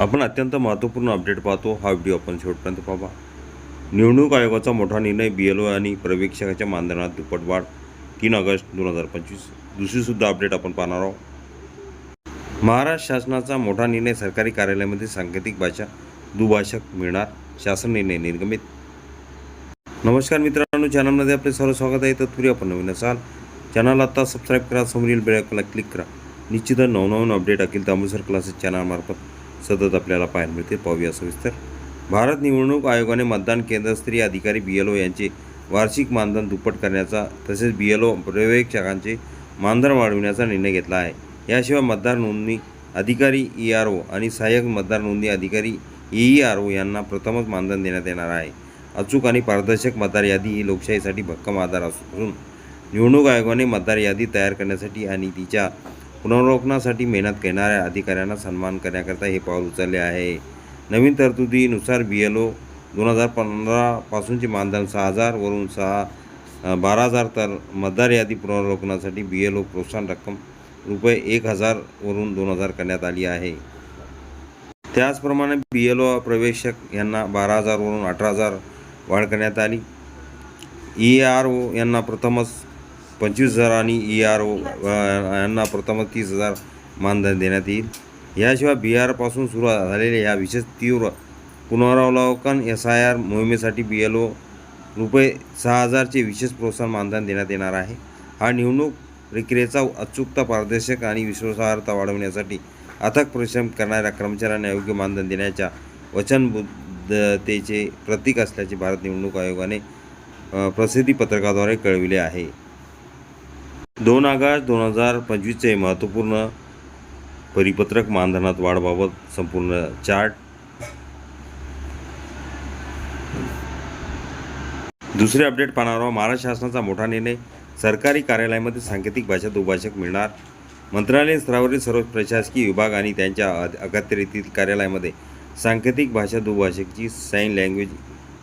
आपण अत्यंत महत्त्वपूर्ण अपडेट पाहतो. हा व्हिडिओ आपण शेवटपर्यंत पाहा. निवडणूक आयोगाचा मोठा निर्णय बी एल ओ आणि प्रवेक्षकाच्या मानधनात दुप्पट वाढ. तीन ऑगस्ट दोन हजार पंचवीस. दुसरीसुद्धा अपडेट आपण पाहणार आहोत. महाराष्ट्र शासनाचा मोठा निर्णय सरकारी कार्यालयामध्ये सांकेतिक भाषा दुभाषक मिळणार. शासन निर्णय निर्गमित. नमस्कार मित्रांनो चॅनलमध्ये आपले सर्व स्वागत आहे. तत्पूर्वी आपण नवीन असाल चॅनल आता सबस्क्राईब करा समोरील बेल क्लिक करा. निश्चितच नवनवीन अपडेट अखिल तांबूसर क्लासेस चॅनलमार्फत सतत आपल्याला पाहायला मिळते. पाहूया सविस्तर भारत निवडणूक आयोगाने मतदान केंद्रस्तरीय अधिकारी बी एल ओ यांचे वार्षिक मानधन दुप्पट करण्याचा तसेच बी एल ओ प्रवेक्षकांचे मानधन वाढविण्याचा निर्णय घेतला आहे. याशिवाय मतदार नोंदणी अधिकारी ई आर ओ आणि सहाय्यक मतदार नोंदणी अधिकारी ई आर ओ यांना प्रथमच मानधन देण्यात येणार आहे. अचूक आणि पारदर्शक मतदार यादी ही लोकशाहीसाठी भक्कम आधार असून निवडणूक आयोगाने मतदार यादी तयार करण्यासाठी आणि तिच्या पुनरावलोकनासाठी मेहनत करणाऱ्या अधिकाऱ्यांना सन्मान करण्याकरता हे पाऊल उचलले आहे. नवीन तरतुदीनुसार बी एल ओ दोन हजार पंधरापासूनचे मानधन सहा हजारवरून सहा बारा हजार तर मतदार यादी पुनरावलोकनासाठी बी एल ओ प्रोत्साहन रक्कम रुपये एक हजारवरून दोन हजार करण्यात आली आहे. त्याचप्रमाणे बी एल ओ प्रवेशक यांना बारा हजारवरून अठरा हजार वाढ करण्यात आली. ई आर ओ यांना प्रथमच पंचवीस हजार आणि ई आर ओ यांना प्रथमच तीस हजार मानधन देण्यात येईल. याशिवाय बिहारपासून सुरू झालेल्या या विशेष तीव्र पुनरावलोकन एस आय आर मोहिमेसाठी बी एल ओ रुपये सहा हजारचे विशेष प्रोत्साहन मानधन देण्यात येणार आहे. हा निवडणूक प्रक्रियेचा अचूकता पारदर्शक आणि विश्वासार्हता वाढवण्यासाठी अथक परिश्रम करणाऱ्या कर्मचाऱ्यांना योग्य मानधन देण्याच्या वचनबद्धतेचे प्रतीक असल्याचे भारत निवडणूक आयोगाने प्रसिद्धीपत्रकाद्वारे प्रसिद्धी पत्रकाद्वारे कळविले आहे. दोन ऑगस्ट दोन हजार पंचवीसचे महत्त्वपूर्ण परिपत्रक मानधनात वाढबाबत संपूर्ण चार्ट. दुसरे अपडेट पाहणार आहोत. महाराष्ट्र शासनाचा मोठा निर्णय. सरकारी कार्यालयामध्ये सांकेतिक भाषा दुभाषक मिळणार. मंत्रालयीन स्तरावरील सर्व प्रशासकीय विभाग आणि त्यांच्या अखत्यारीतील कार्यालयामध्ये सांकेतिक भाषा दुभाषकची साईन लँग्वेज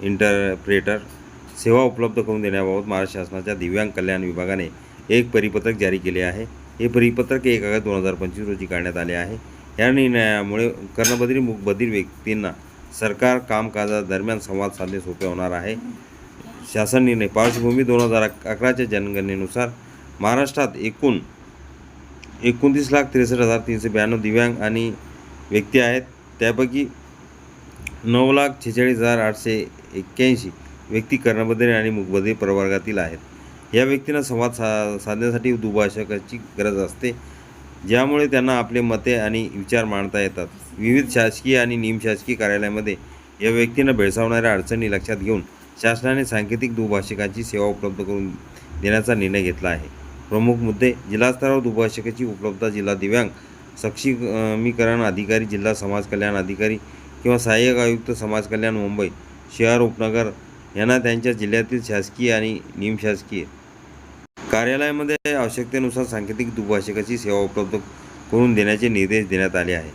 इंटरप्रेटर सेवा उपलब्ध करून देण्याबाबत महाराष्ट्र शासनाच्या दिव्यांग कल्याण विभागाने एक परिपत्रक जारी केले आहे. हे परिपत्रक एक ऑगस्ट दोन हजार पंचवीस रोजी काढण्यात आले आहे. या निर्णयामुळे कर्णबधीर मुखबधीर व्यक्तींना सरकार कामकाजादरम्यान संवाद साधणे सोपे होणार आहे. शासन निर्णय पार्श्वभूमी दोन हजार अकराच्या जनगणनेनुसार महाराष्ट्रात एकूण एकोणतीस लाख त्रेसष्ट हजार तीनशे ब्याण्णव दिव्यांग आणि व्यक्ती आहेत. त्यापैकी नऊ लाख छेचाळीस हजार आठशे एक्क्याऐंशी व्यक्ती कर्णबधीर आणि मुखबधिर प्रवर्गातील आहेत. या व्यक्तींना संवाद सा साधण्यासाठी दुभाषकाची गरज असते. ज्यामुळे त्यांना आपले मते आणि विचार मांडता येतात. विविध शासकीय आणि निमशासकीय कार्यालयामध्ये या व्यक्तींना भेडसावणाऱ्या अडचणी लक्षात घेऊन शासनाने सांकेतिक दुभाषिकाची सेवा उपलब्ध करून देण्याचा निर्णय घेतला आहे. प्रमुख मुद्दे जिल्हास्तरावर दुभाषिकाची उपलब्धता जिल्हा दिव्यांग सक्षमीकरण अधिकारी जिल्हा समाज कल्याण अधिकारी किंवा सहाय्यक आयुक्त समाज कल्याण मुंबई शहर उपनगर यांना त्यांच्या जिल्ह्यातील शासकीय आणि निमशासकीय कार्यालयामध्ये आवश्यकतेनुसार सांकेतिक दुभाषिकाची सेवा उपलब्ध करून देण्याचे निर्देश देण्यात आले आहे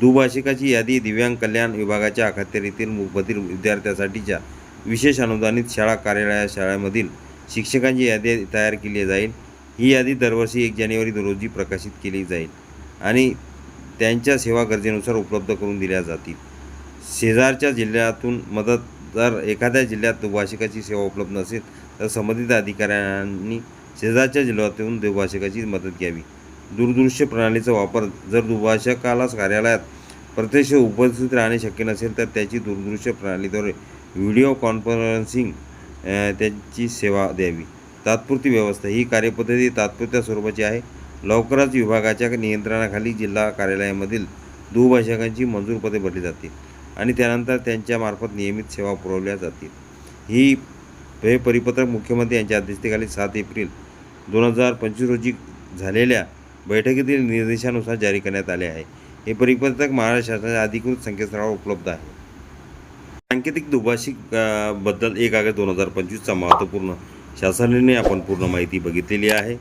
दुभाषिकाची यादी दिव्यांग कल्याण विभागाच्या अखत्यारीतील मुखबधीर विद्यार्थ्यांसाठीच्या विशेष अनुदानित शाळा कार्यालया शाळेमधील शिक्षकांची यादी तयार केली जाईल. ही यादी दरवर्षी एक जानेवारी रोजी प्रकाशित केली जाईल आणि त्यांच्या सेवा गरजेनुसार उपलब्ध करून दिल्या जातील. शेजारच्या जिल्ह्यातून मदत जर एखाद्या जिल्ह्यात दुभाषिकाची सेवा उपलब्ध नसेल तर संबंधित अधिकाऱ्यांनी शेजारच्या जिल्ह्यातून दुभाषकाची मदत घ्यावी. दूरदृश्य प्रणालीचा वापर जर दुभाषकाला कार्यालयात प्रत्यक्ष उपस्थित राहणे शक्य नसेल तर त्याची दूरदृश्य प्रणालीद्वारे व्हिडिओ कॉन्फरन्सिंग त्याची सेवा द्यावी. तात्पुरती व्यवस्था ही कार्यपद्धती तात्पुरत्या स्वरूपाची आहे. लवकरच विभागाच्या नियंत्रणाखाली जिल्हा कार्यालयामधील दुभाषकांची मंजूर पदे भरली जातील आणि त्यानंतर त्यांच्यामार्फत नियमित सेवा पुरवल्या जातील. ही हे परिपत्रक मुख्यमंत्री यांच्या अध्यक्षतेखाली सात एप्रिल दोन हजार पंचवीस रोजी झालेल्या बैठकीतील निर्देशानुसार जारी करण्यात आले आहे. हे परिपत्रक महाराष्ट्र शासनाच्या अधिकृत संकेतस्थळावर उपलब्ध आहे. सांकेतिक दुभाषिकबद्दल एक ऑगस्ट दोन हजार पंचवीसचा महत्त्वपूर्ण शासनाने आपण पूर्ण माहिती बघितलेली आहे.